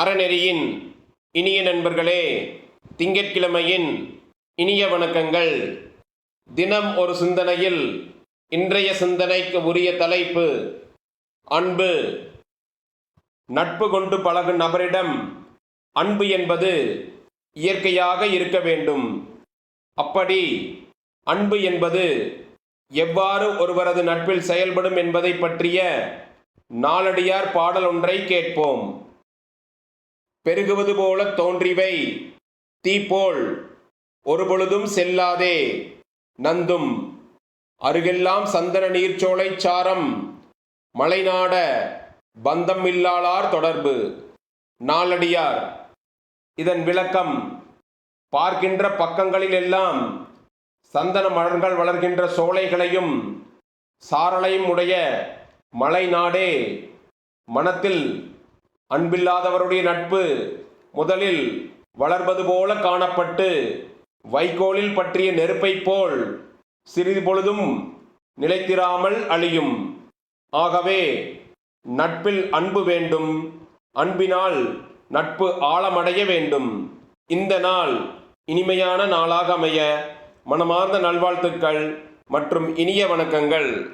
அறநெறியின் இனிய நண்பர்களே திங்கட்கிழமையின் இனிய வணக்கங்கள். தினம் ஒரு சிந்தனையில் இன்றைய சிந்தனைக்கு உரிய தலைப்பு அன்பு. நட்பு கொண்டு பழகும் நபரிடம் அன்பு என்பது இயற்கையாக இருக்க வேண்டும். அப்படி அன்பு என்பது எவ்வாறு ஒருவரது நட்பில் செயல்படும் என்பதை பற்றிய நாளடியார் பாடல் ஒன்றை கேட்போம். பெருகுவது போல தோன்றிவை. தீப்போல் ஒருபொழுதும் செல்லாதே. நந்தும் அருகெல்லாம் சந்தன நீர்ச்சோலை சாரம். மலைநாட பந்தம் இல்லாளார் தொடர்பு. நாளடியார் இதன் விளக்கம் பார்க்கின்ற பக்கங்களில் எல்லாம் சந்தன மலர்கள் வளர்கின்ற சோலைகளையும் சாரலையும் உடைய மலை நாடே மனத்தில் அன்பில்லாதவருடைய நட்பு முதலில் வளர்வது போல காணப்பட்டு வைகோலில் பற்றிய நெருப்பைப் போல் சிறிது பொழுதும் நிலைத்திராமல் அழியும். ஆகவே நட்பில் அன்பு வேண்டும். அன்பினால் நட்பு ஆழமடைய வேண்டும். இந்த நாள் இனிமையான நாளாக அமைய மனமார்ந்த நல்வாழ்த்துக்கள் மற்றும் இனிய வணக்கங்கள்.